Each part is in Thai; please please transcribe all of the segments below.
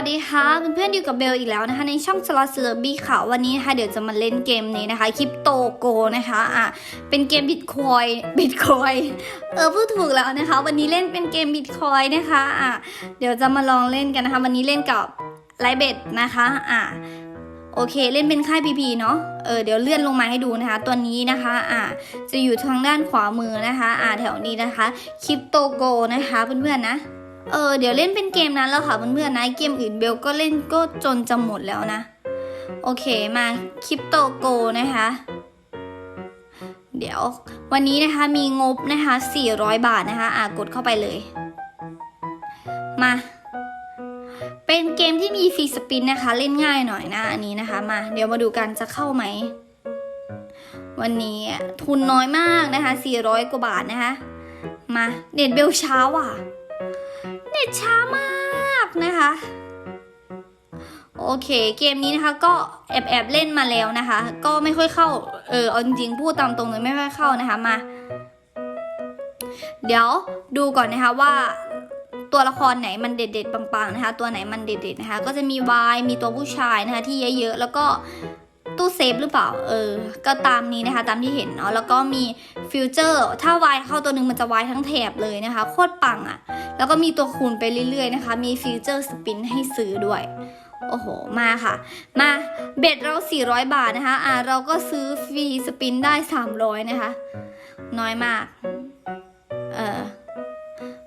วัสดีค่ะเพื่อนๆอยู่กับเบลอีกแล้วนะคะในช่องสล็อตเซเลบี้ค่ะวันนี้นะคะเดี๋ยวจะมาเล่นเกมนี้นะคะคริปโตโกนะคะอะเป็นเกมบิตคอยบิตคอยเออพูดถูกแล้วนะคะ วันนี้เล่นเป็นเกมบิตคอยนะคะอะเดี๋ยวจะมาลองเล่นกันนะคะ วันนี้เล่นกับไลเบตนะคะอะโอเคเล่นเป็นค่ายพีพีเนาะเออเดี๋ยวเลื่อนลงมาให้ดูนะคะ ตัวนี้นะคะอะจะอยู่ทางด้านขวามือนะคะ อะแถวนี้นะคะคริปโตโกนะคะเพื่อนๆนะ เออเดี๋ยวเล่นเป็นเกมนั้นแล้วค่ะเพื่อนๆนะเกมอื่นเบลก็เล่นก็จนจะหมดแล้วนะ โอเคมาคริปโตโกนะคะ เดี๋ยววันนี้นะคะมีงบนะคะ 400 บาทนะคะอะกดเข้าไปเลย มา เป็นเกมที่มีฟรีสปินนะคะ เล่นง่ายหน่อยนะอันนี้นะคะมา เดี๋ยวมาดูกันจะเข้าไหม วันนี้ทุนน้อยมากนะคะ 400 กว่าบาทนะคะ มาเน็ตเบลเช้าว่ะ น็ตช้ามากนะคะ โอเค เกมนี้นะคะก็แอบแอบเล่นมาแล้วนะคะ ก็ไม่ค่อยเข้า เออเอาจริงๆพูดตามตรงเลยไม่ค่อยเข้านะคะมา เดี๋ยวดูก่อนนะคะว่าตัวละครไหนมันเด็ดๆปังๆนะคะ ตัวไหนมันเด็ดๆนะคะ ก็จะมีวายมีตัวผู้ชายนะคะ ที่เยอะๆแล้วก็ตู้เซฟหรือเปล่า เออ ก็ตามนี้นะคะ ตามที่เห็นเนาะ แล้วก็มีฟิวเจอร์ ถ้าวายเข้าตัวหนึ่งมันจะวายทั้งแถบเลยนะคะ โคตรปังอะ่ะ แล้วก็มีตัวคูณไปเรื่อยๆนะคะ มีฟีเจอร์สปินให้ซื้อด้วยโอ้โห มาค่ะ มาเบ็ดเรา 400 บาทนะคะ อ่า เราก็ซื้อฟรีสปินได้ 300 นะคะ น้อยมาก เออ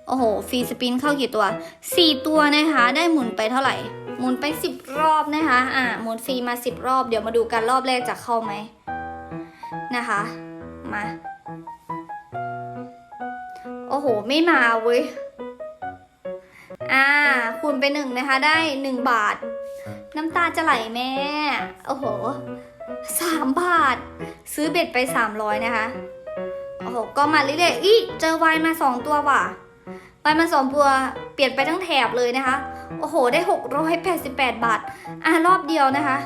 โอ้โห ฟรีสปินเข้ากี่ตัว 4 ตัวนะคะ ได้หมุนไปเท่าไหร่ หมุนไป 10 รอบนะคะ อ่า หมุนฟรีมา 10 รอบ เดี๋ยวมาดูกันรอบแรกจะเข้าไหมนะคะ มา โอ้โห ไม่มาเว้ย อ่า คูณไปหนึ่งนะคะ ได้หนึ่งบาท น้ำตาจะไหลแม่ โอ้โหสามบาท ซื้อเบ็ดไปสามร้อยนะคะ โอ้โห ก็มาเรื่อยๆอีเจอวายมาสองตัวว่ะวายมาสองตัว เปลี่ยนไปทั้งแถบเลยนะคะ โอ้โห ได้หกร้อยแปดสิบแปดบาท อ่ารอบเดียวนะคะ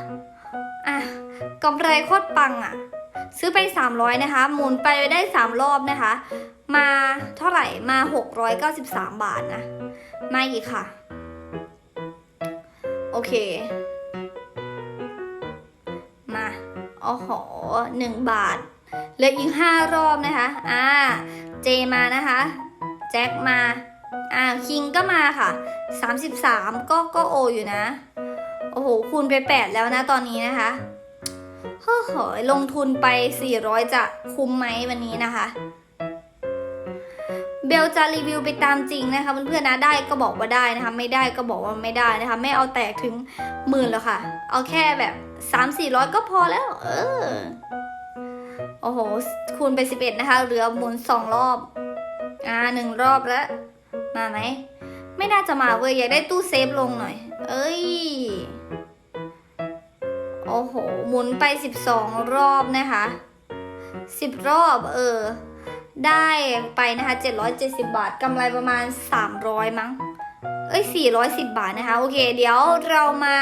อะกำไรโคตรปังอะ ซื้อไป300นะคะ หมุนไปได้3รอบนะคะ มาเท่าไหร่มา 693 บาทนะ มาอีกค่ะ โอเค มาโอ้โหหนึ่งบาทเหลืออีกห้ารอบนะคะ อ่า เจมานะคะ แจ็คมา อ่า คิงก็มาค่ะ 33 ก็ก็โออยู่นะ โอ้โห คูณไป 8 แล้วนะตอนนี้นะคะเฮ้อเหยลงทุนไป 400 จะคุ้มไหมวันนี้นะคะ เบลจะรีวิวไปตามจริงนะคะเพื่อนๆนะได้ก็บอกว่าได้นะคะ ไม่ได้ก็บอกว่าไม่ได้นะคะ ไม่เอาแตกถึงหมื่นแล้วค่ะ เอาแค่แบบ3 4 0 0ก็พอแล้ว เออ โอ้โห คูณไป11นะคะเหลือหมุน2รอบ อ่าหนึ่งรอบแล้วมาไหมไม่น่าจะมาเว้ยอยากได้ตู้เซฟลงหน่อย เอ้ย โอ้โห หมุนไป 12 รอบนะคะ 10 รอบ เออ ได้ไปนะคะ 770 บาทกำไรประมาณ 300 มั้ง เอ้ย 410 บาทนะคะ โอเค เดี๋ยวเรามา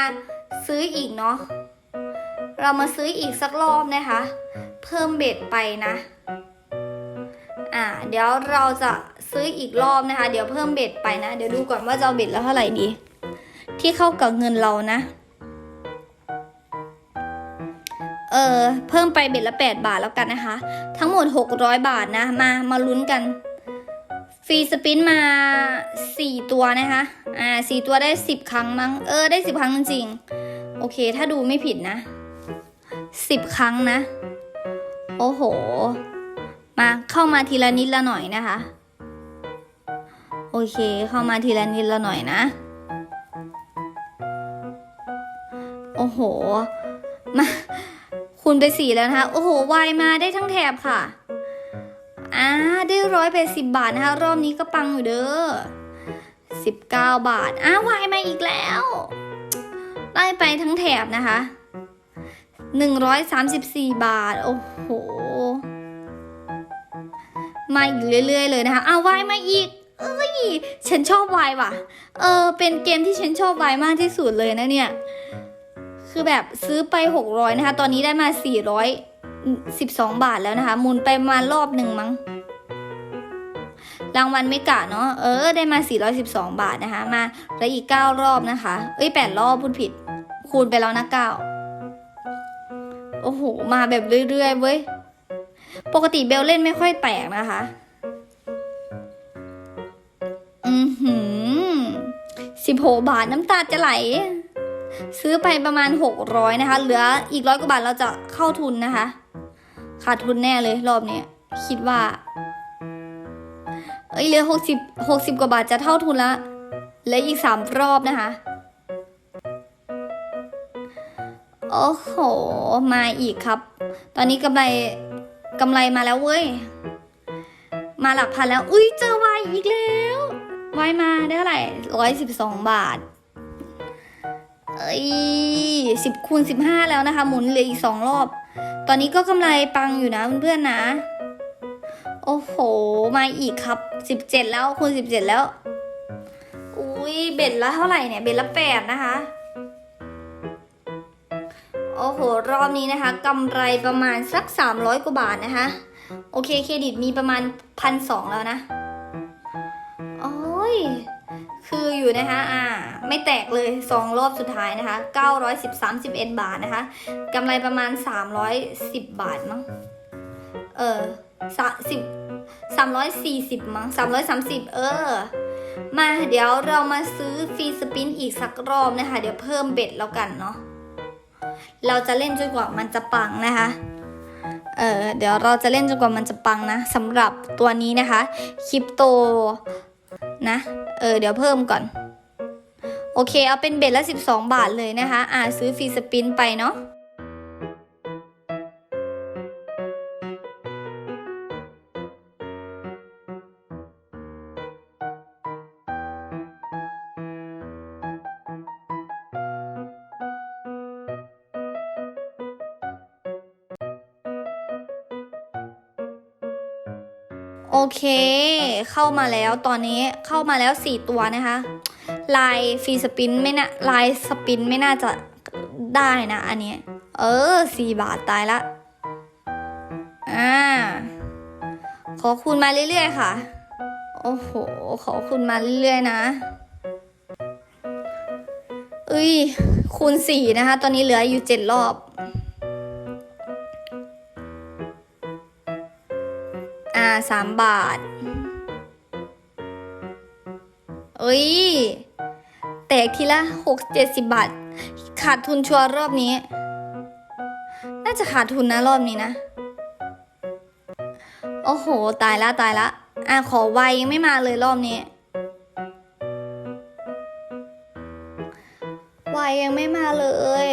ซื้ออีกเนาะ เรามาซื้ออีกสักรอบนะคะ เพิ่มเบ็ดไปนะ อ่า เดี๋ยวเราจะซื้ออีกรอบนะคะ เดี๋ยวเพิ่มเบ็ดไปนะ เดี๋ยวดูก่อนว่าจะเอาเบ็ดแล้วเท่าไหร่ดี ที่เข้ากับเงินเรานะ เออเพิ่มไปเบ็ดละ 8 บาทแล้วกันนะคะ ทั้งหมด 600 บาทนะ มามาลุ้นกันฟรีสปินมา 4 ตัวนะคะ อ่า4ตัวได้ 10 ครั้งมั้ง เออ ได้ 10 ครั้งจริงๆ โอเค ถ้าดูไม่ผิดนะ 10 ครั้งนะ โอ้โห มาเข้ามาทีละนิดละหน่อยนะคะ โอเค เข้ามาทีละนิดละหน่อยนะ โอ้โห มา คูณไปสี่แล้วนะคะ โอ้โหวายมาได้ทั้งแถบค่ะอ่าได้ร้อยแปดสิบบาทนะคะ รอบนี้ก็ปังอยู่เด้อสิบเก้าบาทอ้าวายมาอีกแล้วได้ไปทั้งแถบนะคะหนึ่งร้อยสามสิบสี่บาท โอ้โห มาอีกเรื่อยๆเลยนะคะอ้าววายมาอีกเอ้ย ฉันชอบวายว่ะ เออ เป็นเกมที่ฉันชอบวายมากที่สุดเลยนะเนี่ย คือแบบซื้อไป 600 นะคะ ตอนนี้ได้มา 412 บาทแล้วนะคะหมุนไปมารอบหนึ่งมั้งรางวัลไม่กะเนาะ เออ ได้มา 412 บาทนะคะ มาแล้วอีก 9 รอบนะคะ เอ้ย 8 รอบพูดผิด คูณไปแล้วนะ9โอ้โห มาแบบเรื่อยๆเว้ย ปกติเบลเล่นไม่ค่อยแตกนะคะ อือหือสิบหกบาทน้ำตาจะไหล ซื้อไปประมาณหกร้อยนะคะ เหลืออีกร้อยกว่าบาทเราจะเข้าทุนนะคะ ขาดทุนแน่เลยรอบนี้คิดว่า เอ้ยเหลือหกสิบหกสิบกว่าบาทจะเท่าทุนละเหลืออีกสามรอบนะคะ โอ้โห มาอีกครับ ตอนนี้กำไรกำไรมาแล้วเว้ย มาหลักพันแล้ว อุ้ยเจอวายอีกแล้ววายมาได้เท่าไหร่ร้อยสิบสองบาท เอ้ยสิบคูณสิบห้าแล้วนะคะ หมุนเหลืออีกสองรอบ ตอนนี้ก็กำไรปังอยู่นะเพื่อนๆนะ โอ้โห มาอีกครับสิบเจ็ดแล้วคูณสิบเจ็ดแล้ว อุ้ยเบ็ดละเท่าไหร่เนี่ย เบ็ดละแปดนะคะ โอ้โห รอบนี้นะคะกำไรประมาณสัก300กว่าบาทนะคะ โอเคเครดิตมีประมาณพันสองแล้วนะ โอ้ย คืออยู่นะคะอ่าไม่แตกเลยสองรอบสุดท้ายนะคะ 910 31 บาทนะคะกำไรประมาณ 310 บาทมั้งเออสาสิบสามร้อยสี่สิบมั้งสามร้อยสามสิบเออ มาเดี๋ยวเรามาซื้อฟรีสปินอีกสักรอบนะคะ เดี๋ยวเพิ่มเบ็ดแล้วกันเนาะเราจะเล่นจนกว่ามันจะปังนะคะเออเดี๋ยวเราจะเล่นจนกว่ามันจะปังนะสำหรับตัวนี้นะคะคริปโตนะเออเดี๋ยวเพิ่มก่อน โอเคเอาเป็นเบ็ดละ 12 บาทเลยนะคะ อ่าซื้อฟรีสปินไปเนาะ โอเค เข้ามาแล้วตอนนี้เข้ามาแล้ว 4 ตัวนะคะ ลายฟรีสปินไม่น่าลายสปินไม่น่าจะได้นะ อันนี้ เออ 4 บาทตายละ อ่า ขอคูณมาเรื่อยๆค่ะ โอ้โห ขอคูณมาเรื่อยๆนะเอ้ยคูณ4นะคะ ตอนนี้เหลืออยู่ 7 รอบาสามบาท เอ้ย แตกทีละหกเจ็ดสิบบาท ขาดทุนชัวร์รอบนี้ น่าจะขาดทุนนะรอบนี้นะ โอ้โห ตายละตายละ อะ ขอไวยังไม่มาเลยรอบนี้ไวยังไม่มาเลย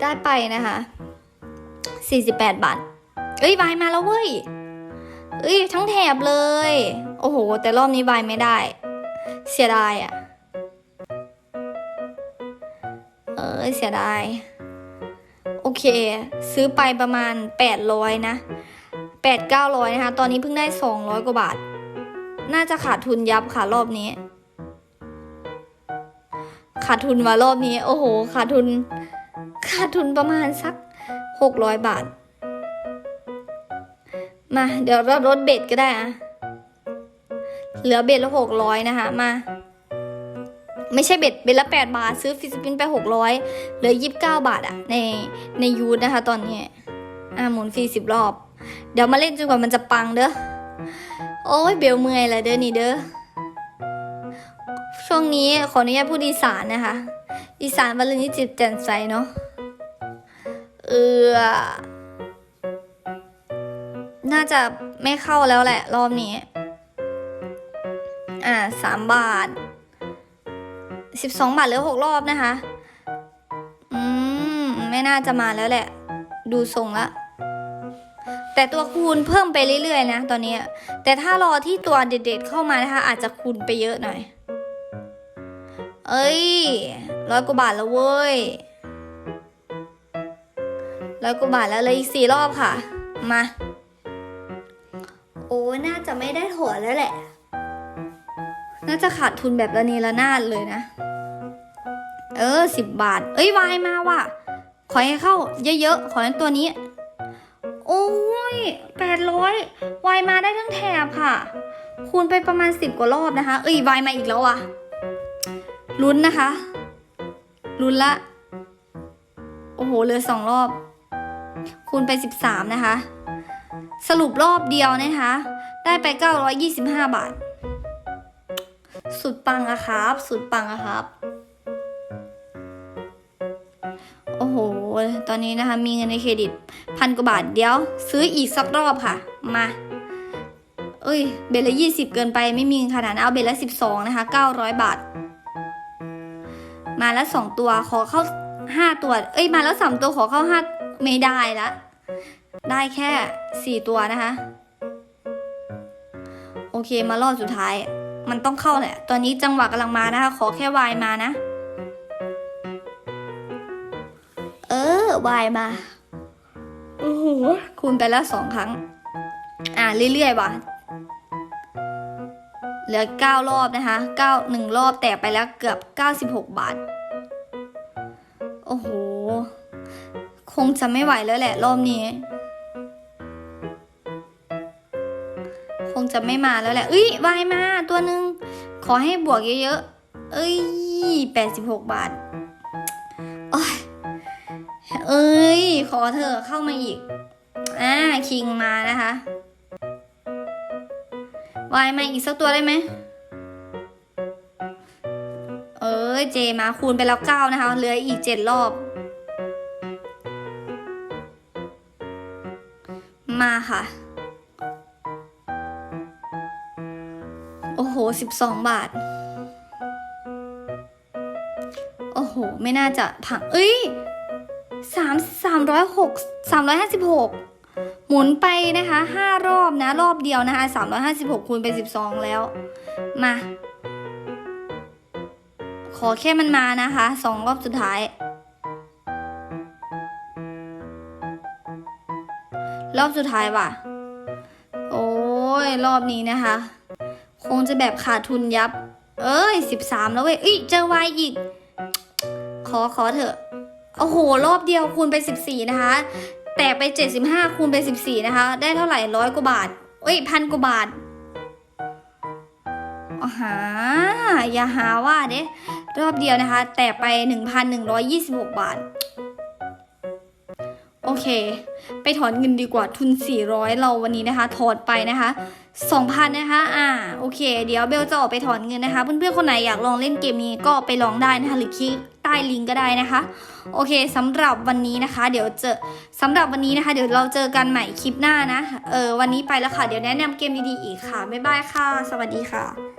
ได้ไปนะคะ 48 บาท เอ้ยบายมาแล้วเว้ย เอ้ยทั้งแถบเลย โอ้โห แต่รอบนี้บายไม่ได้ เสียดายอะ่ะ เออเสียดาย โอเค ซื้อไปประมาณ 800 นะ 8 900 นะคะ ตอนนี้เพิ่งได้ 200 กว่าบาท น่าจะขาดทุนยับค่ะรอบนี้ ขาดทุนมารอบนี้ โอ้โห ขาดทุน ขาดทุนประมาณสัก 600 บาท มา เดี๋ยวเราลดเบ็ดก็ได้อะเหลือเบ็ดละหกร้อยนะคะ มา ไม่ใช่เบ็ดเบ็ดละแปดบาท ซื้อฟิสปินไปหกร้อยเหลือยี่สิบเก้าบาทอะในในยูทนะคะ ตอนนี้อ่าหมุนฟรีสิบรอบ เดี๋ยวมาเล่นจนกว่ามันจะปังเด้อโอ้ยเบลเมื่อยแล้วเด้อนี่เด้อช่วงนี้ขออนุญาตพูดอีสานนะคะ อีสานวันนี้จิตแจ่มใสเนาะเออ น่าจะไม่เข้าแล้วแหละรอบนี้ อ่าสามบาทสิบสองบาทเหลือหกรอบนะคะ อืม ไม่น่าจะมาแล้วแหละ ดูทรงละแต่ตัวคูณเพิ่มไปเรื่อยๆนะตอนนี้ แต่ถ้ารอที่ตัวเด็ดๆเข้ามานะคะ อาจจะคูณไปเยอะหน่อย เอ้ยร้อยกว่าบาทแล้วเว้ยร้อยกว่าบาทแล้วเลยอีกสี่รอบค่ะ มา โอ้น่าจะไม่ได้ถั่วแล้วแหละ น่าจะขาดทุนแบบระเนระนาดเลยนะ เออสิบบาท เอ้ยวายมาว่ะ ขอให้เข้า เยอะๆ ขอให้ตัวนี้ โอ้ยแปดร้อยวายมาได้ทั้งแถบค่ะ คูณไปประมาณสิบกว่ารอบนะคะ เอ้ยวายมาอีกแล้วอะลุ้นนะคะ ลุ้นละ โอ้โหเหลือสองรอบ คูณไปสิบสามนะคะ สรุปรอบเดียวนะคะ ได้ไปเก้าร้อยยี่สิบห้าบาท สุดปังอะครับ สุดปังอะครับ โอ้โห ตอนนี้นะคะ มีเงินในเครดิตพันกว่าบาทเดียว ซื้ออีกสักรอบค่ะ มา เอ้ย เบลละยี่สิบเกินไปไม่มีขนาดเอาเบลละสิบสองนะคะเก้าร้อยบาท มาแล้วสองตัวขอเข้าห้าตัว เอ้ย มาแล้วสามตัวขอเข้าห้าไม่ได้ละ ได้แค่สี่ตัวนะคะ โอเคมารอบสุดท้าย มันต้องเข้าแหละ ตอนนี้จังหวะกำลังมานะคะ ขอแค่วายมานะ เออวายมา โอ้โหคูณไปแล้วสองครั้ง อ่าเรื่อยๆว่ะเหลือเก้ารอบนะคะเก้าหนึ่งรอบแต่ไปแล้วเกือบเก้าสิบหกบาท โอ้โห คงจะไม่ไหวแล้วแหละรอบนี้ จะไม่มาแล้วแหละเอ้ยวายมาตัวหนึ่งขอให้บวกเยอะๆ เอ้ยแปดสิบหกบาทโอ้ยเอ้ย ขอเธอะเข้ามาอีก อ่า คิงมานะคะ วายมาอีกสักตัวได้ไหม เออเจมาคูณไปแล้วเก้านะคะ เหลืออีกเจ็ดรอบ มาค่ะ สิบสองบาท โอ้โห ไม่น่าจะผัง เอ้ยสามสามร้อยหกสามร้อยห้าสิบหกหมุนไปนะคะห้ารอบนะ รอบเดียวนะคะสามร้อยห้าสิบหกคูณไปสิบสองแล้ว มา ขอแค่มันมานะคะสองรอบสุดท้าย รอบสุดท้ายว่ะ โอ้ย รอบนี้นะคะ คงจะแบบขาดทุนยับ เอ้ยสิบสามแล้วเว้ยเอ้ยเจอวายอีก ขอขอเถอะ โอ้โห รอบเดียวคูณไปสิบสี่นะคะ แตกไปเจ็ดสิบห้าคูณไปสิบสี่นะคะ ได้เท่าไหร่ร้อยกว่าบาท เอ้ยพันกว่าบาทอหาอย่าหาว่าเด้รอบเดียวนะคะ แตกไปหนึ่งพันหนึ่งร้อยยี่สิบหกบาท โอเค ไปถอนเงินดีกว่าทุน 400 เราวันนี้นะคะ ถอนไปนะคะ 2,000นะคะ อ่า โอเค เดี๋ยวเบลจะออกไปถอนเงินนะคะ เพื่อนๆ คนไหนอยากลองเล่นเกมนี้ก็ไปลองได้นะคะ หรือคลิกใต้ลิงก์ก็ได้นะคะ โอเคสำหรับวันนี้นะคะ เดี๋ยวเจอสำหรับวันนี้นะคะ เดี๋ยวเราเจอกันใหม่คลิปหน้านะ เออ วันนี้ไปแล้วค่ะ เดี๋ยวแนะนำเกมดีๆ อีกค่ะ บ๊ายบายค่ะ สวัสดีค่ะ